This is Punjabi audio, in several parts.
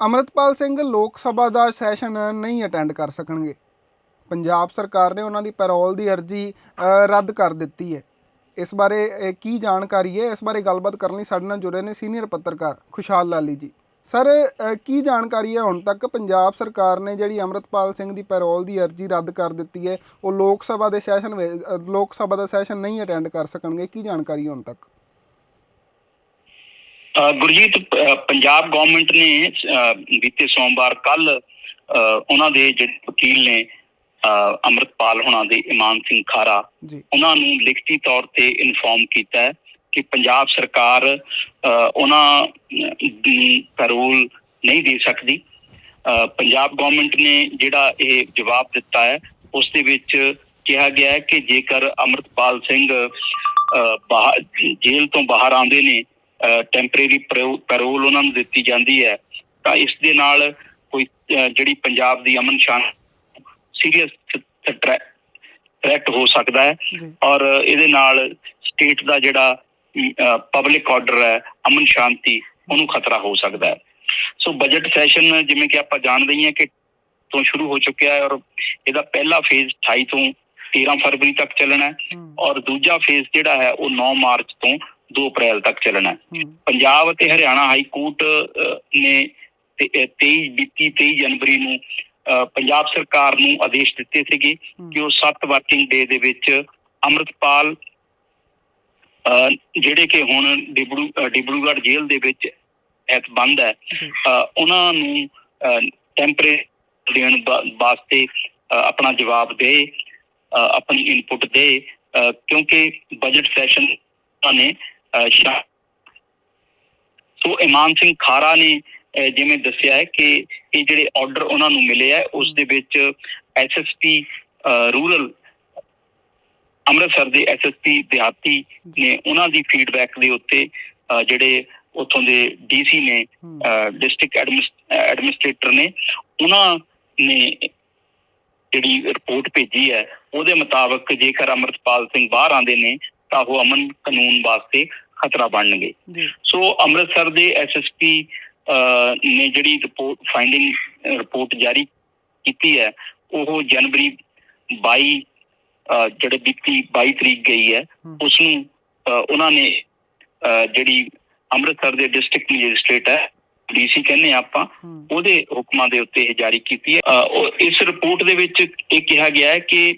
ਅਮਰਤਪਾਲ ਸਿੰਘ ਲੋਕ ਸਭਾ ਦਾ ਸੈਸ਼ਨ ਨਹੀਂ ਅਟੈਂਡ ਕਰ ਸਕਣਗੇ। ਪੰਜਾਬ ਸਰਕਾਰ ਨੇ ਉਹਨਾਂ ਦੀ ਪੈਰੋਲ ਦੀ ਅਰਜ਼ੀ ਰੱਦ ਕਰ ਦਿੱਤੀ ਹੈ। ਇਸ ਬਾਰੇ ਕੀ ਜਾਣਕਾਰੀ ਹੈ? ਇਸ ਬਾਰੇ ਗੱਲਬਾਤ ਕਰਨ ਲਈ ਸਾਡੇ ਨਾਲ ਜੁੜੇ ਨੇ ਸੀਨੀਅਰ ਪੱਤਰਕਾਰ ਖੁਸ਼ਹਾਲ ਲਾਲੀ ਜੀ। ਸਰ ਕੀ ਜਾਣਕਾਰੀ ਹੈ? ਹੁਣ ਤੱਕ ਪੰਜਾਬ ਸਰਕਾਰ ਨੇ ਜਿਹੜੀ ਅਮਰਤਪਾਲ ਸਿੰਘ ਦੀ ਪੈਰੋਲ ਦੀ ਅਰਜ਼ੀ ਰੱਦ ਕਰ ਦਿੱਤੀ ਹੈ, ਉਹ ਲੋਕ ਸਭਾ ਦੇ ਸੈਸ਼ਨ ਵਿੱਚ ਲੋਕ ਸਭਾ ਦਾ ਸੈਸ਼ਨ ਨਹੀਂ ਅਟੈਂਡ ਕਰ ਸਕਣਗੇ। ਕੀ ਜਾਣਕਾਰੀ ਹੁਣ ਤੱਕ? ਗੁਰਜੀਤ ਪੰਜਾਬ ਗਵਰਨਮੈਂਟ ਨੇ ਬੀਤੇ ਸੋਮਵਾਰ ਕੱਲ ਉਹਨਾਂ ਦੇ ਜਿਹੜੇ ਵਕੀਲ ਨੇ ਅੰਮ੍ਰਿਤਪਾਲ ਹੁਣਾਂ ਦੇ ਇਮਾਨ ਸਿੰਘ ਖਾਰਾ ਉਹਨਾਂ ਨੂੰ ਲਿਖਤੀ ਤੌਰ ਤੇ ਇਨਫੋਰਮ ਕੀਤਾ ਹੈ ਕਿ ਪੰਜਾਬ ਸਰਕਾਰ ਉਹਨਾਂ ਦੀ ਪੈਰੋਲ ਨਹੀਂ ਦੇ ਸਕਦੀ। ਪੰਜਾਬ ਗਵਰਨਮੈਂਟ ਨੇ ਜਿਹੜਾ ਇਹ ਜਵਾਬ ਦਿੱਤਾ ਹੈ ਉਸ ਦੇ ਵਿੱਚ ਕਿਹਾ ਗਿਆ ਹੈ ਕਿ ਜੇਕਰ ਅੰਮ੍ਰਿਤਪਾਲ ਸਿੰਘ ਜੇਲ੍ਹ ਤੋਂ ਬਾਹਰ ਆਉਂਦੇ ਨੇ ਟੈਂਪਰੇਰੀ ਪੈਰੋਲ ਉਹਨਾਂ ਨੂੰ ਦਿੱਤੀ ਜਾਂਦੀ ਹੈ ਤਾਂ ਇਸ ਦੇ ਨਾਲ ਕੋਈ ਜਿਹੜੀ ਪੰਜਾਬ ਦੀ ਅਮਨ ਸ਼ਾਂਤੀ ਸੀਰੀਅਸ ਥ੍ਰੈਟ ਹੋ ਸਕਦਾ ਹੈ ਔਰ ਇਹਦੇ ਨਾਲ ਸਟੇਟ ਦਾ ਜਿਹੜਾ ਪਬਲਿਕ ਆਰਡਰ ਹੈ ਅਮਨ ਸ਼ਾਂਤੀ ਉਹਨੂੰ ਖਤਰਾ ਹੋ ਸਕਦਾ ਹੈ। ਸੋ ਬਜਟ ਸੈਸ਼ਨ ਜਿਵੇਂ ਕਿ ਆਪਾਂ ਜਾਣਦੇ ਹੀ ਹਾਂ ਕਿ ਤੋਂ ਸ਼ੁਰੂ ਹੋ ਚੁੱਕਿਆ ਹੈ ਔਰ ਇਹਦਾ ਪਹਿਲਾ ਫੇਜ਼ 28 ਤੋਂ 13 ਫਰਵਰੀ ਤੱਕ ਚੱਲਣਾ ਹੂੰ ਔਰ ਦੂਜਾ ਫੇਜ਼ ਜਿਹੜਾ ਹੈ ਉਹ 9 ਮਾਰਚ ਤੋਂ 2 ਅਪ੍ਰੈਲ ਤੱਕ ਚੱਲਣਾ ਹੈ। ਪੰਜਾਬ ਅਤੇ ਹਰਿਆਣਾ ਹਾਈ ਕੋਰਟ ਨੇ ਤੇ- ਅ, 23 ਬੀਤੀ 23 ਜਨਵਰੀ ਨੂੰ ਪੰਜਾਬ ਸਰਕਾਰ ਨੂੰ ਆਦੇਸ਼ ਦਿੱਤੇ ਸੀਗੇ। ਕਿ ਉਹ 7 ਵਰਕਿੰਗ ਡੇ ਦੇ ਵਿੱਚ ਅੰਮ੍ਰਿਤਪਾਲ ਜਿਹੜੇ ਕਿ ਹੁਣ ਡਿਬਰੂਗੜ੍ਹ ਜੇਲ੍ਹ ਦੇ ਵਿੱਚ ਐਤ ਬੰਦ ਹੈ ਉਹਨਾਂ ਨੂੰ ਟੈਂਪਰੇ ਦੇਣ ਵਾਸਤੇ ਆਪਣਾ ਜਵਾਬ ਦੇ ਆਪਣੀ ਇਨਪੁਟ ਦੇ ਕਿਉਂਕਿ ਬਜਟ ਸੈਸ਼ਨ ਨੇ ਸ਼ਾ- ਇਮਾਨ ਸਿੰਘ ਖਾਰਾ ਨੇ ਜਿਵੇਂ ਦੱਸਿਆ ਹੈ ਕਿ ਇਹ ਜਿਹੜੇ ਆਰਡਰ ਉਹਨਾਂ ਨੂੰ ਮਿਲੇ ਹੈ ਉਸ ਦੇ ਵਿੱਚ ਐਸਐਸਪੀ ਰੂਰਲ ਅੰਮ੍ਰਿਤਸਰ ਦੇ ਐਸਐਸਪੀ ਦਿਹਾਤੀ ਨੇ ਉਹਨਾਂ ਦੀ ਫੀਡਬੈਕ ਦੇ ਉੱਤੇ ਜਿਹੜੇ ਉੱਥੋਂ ਦੇ ਡੀਸੀ ਨੇ ਡਿਸਟ੍ਰਿਕਟ ਐਡਮਿਨਿਸਟ੍ਰੇਟਰ ਨੇ ਉਹਨਾਂ ਨੇ ਜਿਹੜੀ ਰਿਪੋਰਟ ਭੇਜੀ ਹੈ ਉਹਦੇ ਮੁਤਾਬਕ ਜੇਕਰ ਅਮਰਤਪਾਲ ਸਿੰਘ ਬਾਹਰ ਆਉਂਦੇ ਨੇ ਤਾਂ ਉਹ ਅਮਨ ਕਾਨੂੰਨ ਵਾਸਤੇ ਖਤਰਾ ਬਣਨਗੇ। ਜੀ। ਸੋ ਅੰਮ੍ਰਿਤਸਰ ਦੇ ਐਸਐਸਪੀ ਨੇ ਜਿਹੜੀ ਰਿਪੋਰਟ ਫਾਈਂਡਿੰਗ ਰਿਪੋਰਟ ਜਾਰੀ ਕੀਤੀ ਹੈ ਉਹ ਜਨਵਰੀ 22 ਅਹ, ਜਿਹੜੇ ਬੀਤੀ 22 ਤਰੀਕ ਗਈ ਹੈ। ਉਸ ਨੂੰ ਉਹਨਾਂ ਨੇ ਜਿਹੜੀ ਅੰਮ੍ਰਿਤਸਰ ਦੇ ਡਿਸਟ੍ਰਿਕਟ ਮੈਜਿਸਟ੍ਰੇਟ ਹੈ ਡੀਸੀ ਕਹਿੰਦੇ ਆਪਾਂ ਉਹਦੇ ਹੁਕਮਾਂ ਦੇ ਉੱਤੇ ਇਹ ਜਾਰੀ ਕੀਤੀ ਹੈ। ਇਸ ਰਿਪੋਰਟ ਦੇ ਵਿੱਚ ਇਹ ਕਿਹਾ ਗਿਆ ਹੈ ਕਿ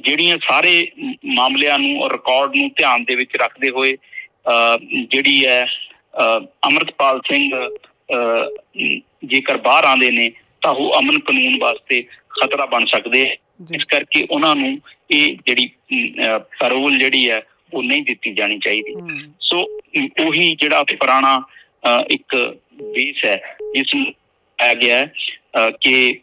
ਜਿਹੜੀਆਂ ਸਾਰੇ ਮਾਮਲਿਆਂ ਨੂੰ ਰਿਕਾਰਡ ਨੂੰ ਧਿਆਨ ਦੇ ਵਿੱਚ ਰੱਖਦੇ ਹੋਏ ਜਿਹੜੀ ਹੈ ਅਮਰਤਪਾਲ ਸਿੰਘ ਜੇਕਰ ਬਾਹਰ ਆਉਂਦੇ ਨੇ ਤਾਂ ਉਹ ਅਮਨ ਕਾਨੂੰਨ ਵਾਸਤੇ ਖਤਰਾ ਬਣ ਸਕਦੇ ਇਸ ਕਰਕੇ ਉਹਨਾਂ ਨੂੰ ਇਹ ਜਿਹੜੀ ਪੈਰੋਲ ਜਿਹੜੀ ਹੈ ਉਹ ਨਹੀਂ ਦਿੱਤੀ ਜਾਣੀ ਚਾਹੀਦੀ। ਸੋ ਉਹੀ ਜਿਹੜਾ ਪੁਰਾਣਾ ਇੱਕ ਬੇਸ ਹੈ ਜਿਸ ਨੂੰ ਆਇਆ ਗਿਆ ਕਿ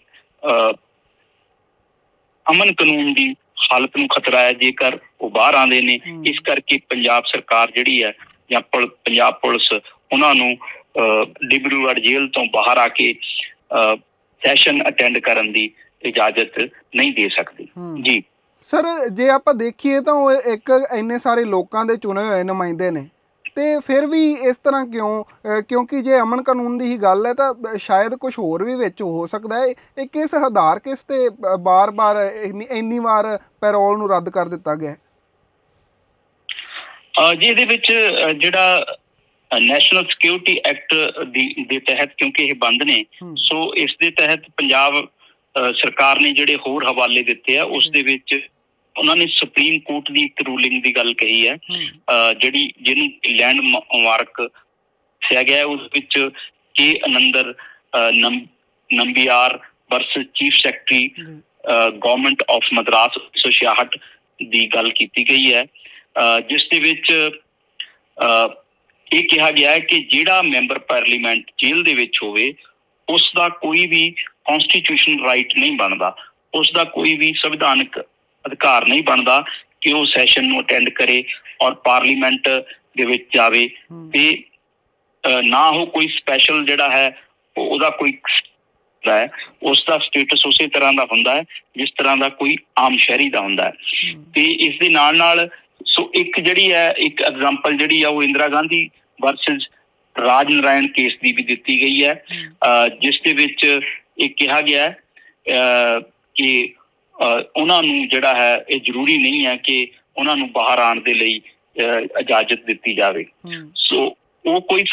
ਅਮਨ ਕਾਨੂੰਨ ਦੀ ਹਾਲਤ ਨੂੰ ਖਤਰਾ ਹੈ ਜੇਕਰ ਉਹ ਬਾਹਰ ਆਉਂਦੇ ਨੇ। ਇਸ ਕਰਕੇ ਪੰਜਾਬ ਸਰਕਾਰ ਜਿਹੜੀ ਹੈ ਜਾਂ ਪੰਜਾਬ ਪੁਲਿਸ ਉਹਨਾਂ ਨੂੰ ਡਿਬਰੂਗੜ੍ਹ ਜੇਲ੍ਹ ਤੋਂ ਬਾਹਰ ਆ ਕੇ ਸੈਸ਼ਨ ਅਟੈਂਡ ਕਰਨ ਦੀ ਇਜਾਜ਼ਤ ਨਹੀਂ ਦੇ ਸਕਦੀ। ਜੀ। ਸਰ ਜੇ ਆਪਾਂ ਦੇਖੀਏ ਤਾਂ ਉਹ ਇੱਕ ਇੰਨੇ ਸਾਰੇ ਲੋਕਾਂ ਦੇ ਚੁਣੇ ਹੋਏ ਨੁਮਾਇੰਦੇ ਨੇ। ਤੇ ਫਿਰ ਵੀ ਇਸ ਤਰ੍ਹਾਂ ਕਿਉਂ? ਕਿਉਂਕਿ ਜੇ ਅਮਨ ਕਾਨੂੰਨ ਦੀ ਹੀ ਗੱਲ ਹੈ ਤਾਂ ਸ਼ਾਇਦ ਕੁਝ ਹੋਰ ਵੀ ਵਿੱਚ ਹੋ ਸਕਦਾ ਹੈ। ਇਹ ਕਿਸ ਆਧਾਰ ਕਿਸ ਤੇ ਬਾਰ-ਬਾਰ ਇੰਨੀ ਵਾਰ ਪੈਰੋਲ ਨੂੰ ਰੱਦ ਕਰ ਦਿੱਤਾ ਗਿਆ ਜੀ ਇਹਦੇ ਵਿੱਚ ਜਿਹੜਾ ਨੈਸ਼ਨਲ ਸਿਕਿਉਰਿਟੀ ਐਕਟ ਦੀ ਦੇ ਤਹਿਤ ਕਿਉਂਕਿ ਇਹ ਬੰਦ ਨੇ ਸੋ ਇਸ ਦੇ ਤਹਿਤ ਪੰਜਾਬ ਸਰਕਾਰ ਨੇ ਜਿਹੜੇ ਹੋਰ ਹਵਾਲੇ ਦਿੱਤੇ ਆ ਉਸ ਦੇ ਵਿੱਚ ਉਹਨਾਂ ਨੇ ਸੁਪਰੀਮ ਕੋਰਟ ਦੀ ਇੱਕ ਰੂਲਿੰਗ ਦੀ ਗੱਲ ਕਹੀ ਹੈ। ਜਿਹੜੀ ਜਿਹਨੂੰ ਲੈਂਡ ਮਾਰਕ ਕਿਹਾ ਗਿਆ ਉਸ ਵਿੱਚ K Ananda Nambiar versus chief secretary government of Madras 1966 ਦੀ ਗੱਲ ਕੀਤੀ ਗਈ ਹੈ। ਜਿਸ ਦੇ ਵਿੱਚ ਇਹ ਕਿਹਾ ਗਿਆ ਹੈ ਕਿ ਜਿਹੜਾ ਮੈਂਬਰ ਪਾਰਲੀਮੈਂਟ ਜੇਲ੍ਹ ਦੇ ਵਿੱਚ ਹੋਵੇ ਉਸ ਦਾ ਕੋਈ ਵੀ ਕਨਸਟੀਟਿਊਸ਼ਨ ਰਾਈਟ ਨਹੀਂ ਬਣਦਾ। ਉਸ ਦਾ ਕੋਈ ਵੀ ਸੰਵਿਧਾਨਕ ਅਧਿਕਾਰ ਨਹੀਂ ਬਣਦਾ ਕਿ ਉਹ ਸੈਸ਼ਨ ਨੂੰ ਅਟੈਂਡ ਕਰੇ ਔਰ ਪਾਰਲੀਮੈਂਟ ਦੇ ਵਿੱਚ ਜਾਵੇ। ਹੂੰ। ਤੇ ਨਾ ਉਹ ਕੋਈ ਸਪੈਸ਼ਲ ਜਿਹੜਾ ਹੈ ਉਹ- ਉਹਦਾ ਕੋਈ ਹੈ ਉਸ ਦਾ ਸਟੇਟਸ ਉਸੇ ਤਰ੍ਹਾਂ ਦਾ ਹੁੰਦਾ ਹੈ ਜਿਸ ਤਰ੍ਹਾਂ ਦਾ ਕੋਈ ਆਮ ਸ਼ਹਿਰੀ ਦਾ ਹੁੰਦਾ ਹੈ। ਹੂੰ, ਤੇ ਇਸ ਦੇ ਨਾਲ ਨਾਲ ਸੋ ਇੱਕ ਜਿਹੜੀ ਹੈ ਇੱਕ ਐਗਜ਼ਾਮਪਲ ਜਿਹੜੀ ਆ ਉਹ ਇੰਦਰਾ ਗਾਂਧੀ ਵਰਸਸ ਰਾਜ ਨਾਰਾਇਣ ਕੇਸ ਦੀ ਵੀ ਦਿੱਤੀ ਗਈ ਹੈ। ਜਿਸ ਦੇ ਵਿੱਚ ਇਹ ਕਿਹਾ ਗਿਆ ਹੈ ਕਿ ਉਹਨਾਂ ਨੂੰ ਜਿਹੜਾ ਹੈ ਇਹ ਜ਼ਰੂਰੀ ਨਹੀਂ ਹੈ ਕਿ ਉਹਨਾਂ ਨੂੰ ਬਾਹਰ ਆਉਣ ਦੇ ਲਈ ਇਜਾਜ਼ਤ ਦਿੱਤੀ ਜਾਵੇ। ਸੋ ਉਹ ਕੋਈ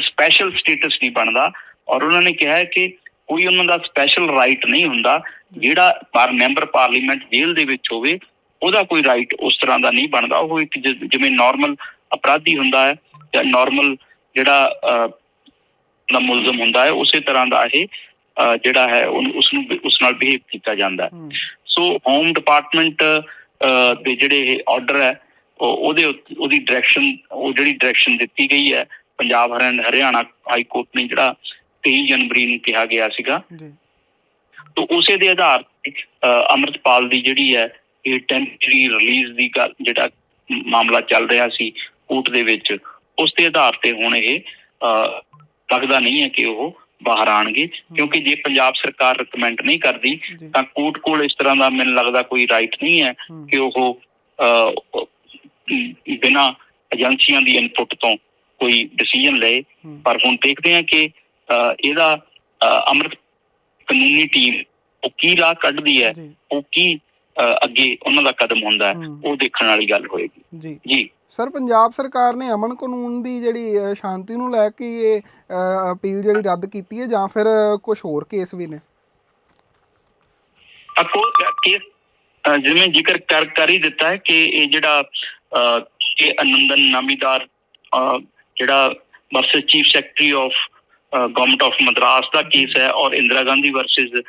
ਸਪੈਸ਼ਲ ਸਟੇਟਸ ਨਹੀਂ ਬਣਦਾ ਔਰ ਉਹਨਾਂ ਨੇ ਕਿਹਾ ਹੈ ਕਿ ਕੋਈ ਉਹਨਾਂ ਦਾ ਸਪੈਸ਼ਲ ਰਾਈਟ ਨਹੀਂ ਹੁੰਦਾ ਜਿਹੜਾ ਪਰ ਮੈਂਬਰ ਪਾਰਲੀਮੈਂਟ ਜੇਲ੍ਹ ਦੇ ਵਿੱਚ ਹੋਵੇ ਉਹਦਾ ਕੋਈ ਰਾਈਟ ਉਸ ਤਰ੍ਹਾਂ ਦਾ ਨਹੀਂ ਬਣਦਾ। ਉਹ ਇੱਕ ਜਿਵੇਂ ਨਾਰਮਲ ਅਪਰਾਧੀ ਹੁੰਦਾ ਹੈ ਜਾਂ ਨਾਰਮਲ ਜਿਹੜਾ ਦਾ ਮੁਲਜ਼ਮ ਹੁੰਦਾ ਹੈ ਉਸੇ ਤਰ੍ਹਾਂ ਦਾ ਇਹ ਜਿਹੜਾ ਹੈ ਉਸ ਨੂੰ ਉਸ ਨਾਲ ਬਿਹੇਵ ਕੀਤਾ ਜਾਂਦਾ ਸੋ ਹੋਮ ਡਿਪਾਰਟਮੈਂਟ ਦੇ ਜਿਹੜੇ ਆਰਡਰ ਹੈ ਉਹ- ਉਹਦੇ ਉਹਦੀ ਡਾਇਰੈਕਸ਼ਨ ਉਹ ਜਿਹੜੀ ਡਾਇਰੈਕਸ਼ਨ ਦਿੱਤੀ ਗਈ ਹੈ ਪੰਜਾਬ ਹਰਿਆਣਾ ਹਾਈ ਕੋਰਟ ਨੇ ਜਿਹੜਾ 23 ਜਨਵਰੀ ਨੂੰ ਕਿਹਾ ਗਿਆ ਸੀਗਾ। ਜੀ। ਤੋ ਉਸੇ ਦੇ ਆਧਾਰ ਤੇ ਅੰਮ੍ਰਿਤਪਾਲ ਦੀ ਜਿਹੜੀ ਹੈ ਇਹ ਟੈਂਪਰੇਰੀ ਰਿਲੀਜ਼ ਦੀ ਗੱਲ ਜਿਹੜਾ ਮਾਮਲਾ ਚੱਲ ਰਿਹਾ ਸੀ ਕੋਰਟ ਦੇ ਵਿੱਚ ਉਸ ਦੇ ਆਧਾਰ ਤੇ ਹੁਣ ਇਹ ਲੱਗਦਾ ਨਹੀਂ ਹੈ ਕਿ ਉਹ ਬਾਹਰ ਆਣਗੇ ਕਿਉਂਕਿ ਜੇ ਪੰਜਾਬ ਸਰਕਾਰ ਰეკਮੈਂਡ ਨਹੀਂ ਕਰਦੀ ਤਾਂ ਕੋਰਟ ਕੋਲ ਇਸ ਤਰ੍ਹਾਂ ਦਾ ਮੈਨੂੰ ਲੱਗਦਾ ਕੋਈ ਰਾਈਟ ਨਹੀਂ ਹੈ ਕਿ ਉਹ ਬਿਨਾਂ ਏਜੰਸੀਆਂ ਦੀ ਇਨਪੁਟ ਤੋਂ ਕੋਈ ਡਿਸੀਜਨ ਲਏ। ਪਰ ਹੁਣ ਦੇਖਦੇ ਹਾਂ ਕਿ ਇਹਦਾ ਅੰਮ੍ਰਿਤ ਕਾਨੂੰਨੀ ਟੀਮ ਉਹ ਕੀ ਰਾਹ ਕੱਢਦੀ ਹੈ ਉਹ ਕੀ ਅੱਗੇ ਉਹਨਾਂ ਦਾ ਕਦਮ ਹੁੰਦਾ ਹੈ। ਉਹ ਦੇਖਣ ਵਾਲੀ ਗੱਲ ਹੋਏਗੀ। ਜੀ। ਜੀ। ਸਰ ਪੰਜਾਬ ਸਰਕਾਰ ਨੇ ਅਮਨ ਕਾਨੂੰਨ ਦੀ ਜਿਹੜੀ ਸ਼ਾਂਤੀ ਨੂੰ ਲੈ ਕੇ ਇਹ ਅਪੀਲ ਜਿਹੜੀ ਰੱਦ ਕੀਤੀ ਹੈ ਜਾਂ ਫਿਰ ਕੁਝ ਹੋਰ ਕੇਸ ਵੀ ਨੇ? ਅਕੋ ਕੇਸ ਜਿਵੇਂ ਜ਼ਿਕਰ ਕਰ ਕਰ ਹੀ ਦਿੱਤਾ ਹੈ ਕਿ ਇਹ ਜਿਹੜਾ ਇਹ ਅਨੰਦਨ ਨਾਮੀਦਾਰ ਜਿਹੜਾ versus chief secretary of government of Madras the case ਹੈ ਔਰ ਇੰਦਰਾ ਗਾਂਧੀ ਵਰਸਸ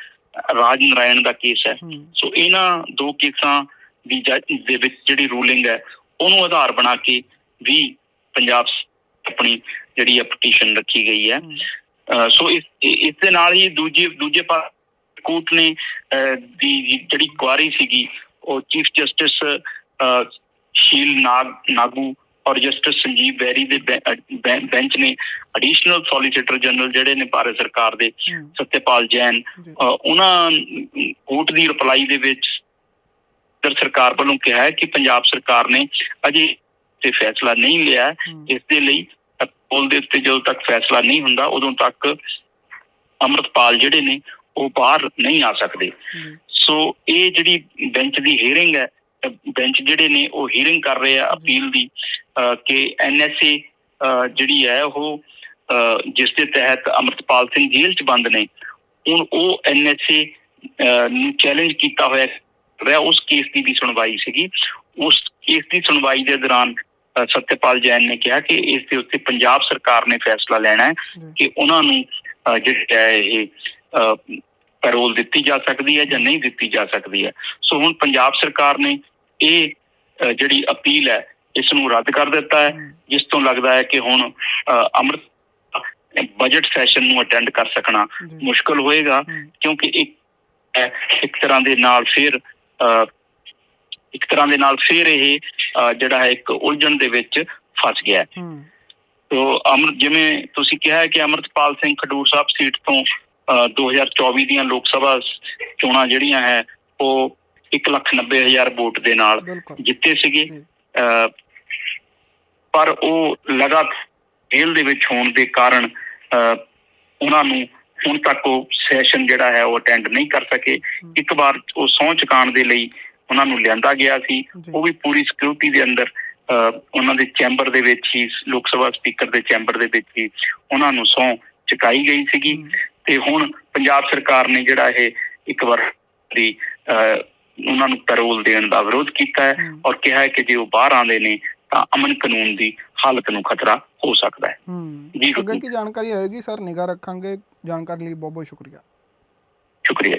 ਰਾਜ ਨਾਰਾਇਣ ਦਾ ਕੇਸ ਹੈ। ਸੋ ਇਹਨਾਂ ਦੋ ਕੇਸਾਂ ਦੀ ਦੇ ਵਿੱਚ ਜਿਹੜੀ ਰੂਲਿੰਗ ਹੈ ਉਹਨੂੰ ਆਧਾਰ ਬਣਾ ਕੇ ਵੀ ਪੰਜਾਬ ਆਪਣੀ ਜਿਹੜੀ ਪਟੀਸ਼ਨ ਰੱਖੀ ਗਈ ਹੈ। ਸੋ ਇਸ ਦੇ ਨਾਲ ਹੀ ਦੂਜੇ ਦੂਜੇ ਪਾ ਕੋਰਟ ਨੇ ਦੀ ਜਿਹੜੀ ਕੁਆਰੀ ਸੀਗੀ ਉਹ ਚੀਫ ਜਸਟਿਸ ਸ਼ੀਲ ਨਾਗ ਨਾਗੂ ਔਰ ਜਸਟਿਸ ਸੰਜੀਵ ਬੈਰੀ ਦੇ ਬੈਂਚ ਨੇ ਐਡੀਸ਼ਨਲ ਸੋਲੀਸਿਟਰ ਜਨਰਲ ਜਿਹੜੇ ਨੇ ਭਾਰਤ ਸਰਕਾਰ ਦੇ ਹੂੰ। ਸਤਿਆਪਾਲ ਜੈਨ ਉਹਨਾਂ ਕੋਰਟ ਦੀ ਰਿਪਲਾਈ ਦੇ ਵਿੱਚ ਸਰਕਾਰ ਵੱਲੋਂ ਕਿਹਾ ਹੈ ਕਿ ਪੰਜਾਬ ਸਰਕਾਰ ਨੇ ਅਜੇ ਤੇ ਫੈਸਲਾ ਨਹੀਂ ਲਿਆ ਇਸ ਦੇ ਲਈ ਪੁਲ ਦੇ ਉੱਤੇ ਜਦੋਂ ਤੱਕ ਫੈਸਲਾ ਨਹੀਂ ਹੁੰਦਾ ਉਦੋਂ ਤੱਕ ਅੰਮ੍ਰਿਤਪਾਲ ਜਿਹੜੇ ਨੇ ਉਹ ਬਾਹਰ ਨਹੀਂ ਆ ਸਕਦੇ। ਸੋ ਇਹ ਜਿਹੜੀ ਬੈਂਚ ਦੀ ਹੀਅਰਿੰਗ ਹੈ ਬੈਂਚ ਜਿਹੜੇ ਨੇ ਉਹ ਹੀਅਰਿੰਗ ਕਰ ਰਹੇ ਆ ਅਪੀਲ ਦੀ ਕਿ ਐਨਐਸਏ ਜਿਹੜੀ ਹੈ ਉਹ ਜਿਸ ਦੇ ਤਹਿਤ ਅੰਮ੍ਰਿਤਪਾਲ ਸਿੰਘ ਜੇਲ੍ਹ 'ਚ ਬੰਦ ਨੇ ਹੁਣ ਉਹ ਐਨਐਸਏ ਨੂੰ ਚੈਲੰਜ ਕੀਤਾ ਹੋਇਆ ਰਿਹਾ ਉਸ ਕੇਸ ਦੀ ਵੀ ਸੁਣਵਾਈ ਸੀਗੀ। ਉਸ ਕੇਸ ਦੀ ਸੁਣਵਾਈ ਦੇ ਦੌਰਾਨ ਅਹ, ਸਤਿਆਪਾਲ ਜੈਨ ਨੇ ਕਿਹਾ ਕਿ ਇਸ ਦੇ ਉੱਤੇ ਪੰਜਾਬ ਸਰਕਾਰ ਨੇ ਫੈਸਲਾ ਲੈਣਾ ਹੈ ਕਿ ਉਹਨਾਂ ਨੂੰ ਜਿਹੜਾ ਹੈ ਇਹ ਪੈਰੋਲ ਦਿੱਤੀ ਜਾ ਸਕਦੀ ਹੈ ਜਾਂ ਨਹੀਂ ਦਿੱਤੀ ਜਾ ਸਕਦੀ ਹੈ। ਸੋ ਹੁਣ ਪੰਜਾਬ ਸਰਕਾਰ ਨੇ ਇਹ ਜਿਹੜੀ ਅਪੀਲ ਹੈ ਇਸ ਨੂੰ ਰੱਦ ਕਰ ਦਿੱਤਾ ਹੈ ਜਿਸ ਤੋਂ ਲੱਗਦਾ ਹੈ ਕਿ ਹੁਣ ਅਹ, ਅੰਮ੍ਰਿਤ ਬਜਟ ਸੈਸ਼ਨ ਨੂੰ ਅਟੈਂਡ ਕਰ ਸਕਣਾ ਮੁਸ਼ਕਲ ਹੋਏਗਾ ਕਿਉਂਕਿ ਇੱਕ ਇੱਕ ਤਰ੍ਹਾਂ ਦੇ ਨਾਲ ਫਿਰ ਇੱਕ ਤਰ੍ਹਾਂ ਦੇ ਨਾਲ ਫਿਰ ਇਹ ਜਿਹੜਾ ਹੈ ਇੱਕ ਉਲਝਣ ਦੇ ਵਿੱਚ ਫਸ ਗਿਆ ਹੈ। ਤੋ ਅਮਰ ਜਿਵੇਂ ਤੁਸੀਂ ਕਿਹਾ ਹੈ ਕਿ ਅਮਰਤਪਾਲ ਸਿੰਘ ਖਡੂਰ ਸਾਹਿਬ ਸੀਟ ਤੋਂ 2024 ਦੀਆਂ ਲੋਕ ਸਭਾ ਸ- ਚੋਣਾਂ ਜਿਹੜੀਆਂ ਹੈ ਉਹ 190000 ਵੋਟ ਦੇ ਨਾਲ ਜਿੱਤੇ ਸੀਗੇ। ਪਰ ਉਹ ਲਗਾਤਾਰ ਜੇਲ੍ਹ ਦੇ ਵਿੱਚ ਹੋਣ ਦੇ ਕਾਰਨ ਉਹਨਾਂ ਨੂੰ ਹੁਣ ਤੱਕ ਉਹ ਸੈਸ਼ਨ ਜਿਹੜਾ ਹੈ ਉਹ ਅਟੈਂਡ ਨਹੀਂ ਕਰ ਸਕੇ। ਇੱਕ ਵਾਰ ਉਹ ਸਹੁੰ ਚੁਕਾਉਣ ਦੇ ਲਈ ਉਹਨਾਂ ਨੂੰ ਲਿਆਂਦਾ ਗਿਆ ਸੀ। ਉਹ ਵੀ ਪੂਰੀ ਸਿਕਿਉਰਿਟੀ ਦੇ ਅੰਦਰ ਉਹਨਾਂ ਦੇ ਚੈਂਬਰ ਦੇ ਵਿੱਚ ਹੀ ਲੋਕ ਸਭਾ ਸਪੀਕਰ ਦੇ ਚੈਂਬਰ ਦੇ ਵਿੱਚ ਹੀ ਉਹਨਾਂ ਨੂੰ ਸਹੁੰ ਚੁਕਾਈ ਗਈ ਸੀਗੀ। ਤੇ ਹੁਣ ਪੰਜਾਬ ਸਰਕਾਰ ਨੇ ਜਿਹੜਾ ਇਹ ਇੱਕ ਵਾਰ ਦੀ ਉਹਨਾਂ ਨੂੰ ਪੈਰੋਲ ਦੇਣ ਦਾ ਵਿਰੋਧ ਕੀਤਾ ਹੈ ਔਰ ਕਿਹਾ ਹੈ ਕਿ ਜੇ ਉਹ ਬਾਹਰ ਆਉਂਦੇ ਨੇ ਤਾਂ ਅਮਨ ਕਾਨੂੰਨ ਦੀ ਹਾਲਤ ਨੂੰ ਖਤਰਾ ਹੋ ਸਕਦਾ ਹੈ। ਜੀ, ਅੱਗੇ। ਕੀ ਜਾਣਕਾਰੀ ਹੋਏਗੀ? ਸਰ ਨਿਗਾਹ ਰੱਖਾਂਗੇ। ਜਾਣਕਾਰੀ ਲਈ ਬਹੁਤ ਬਹੁਤ ਸ਼ੁਕਰੀਆ ਸ਼ੁਕਰੀਆ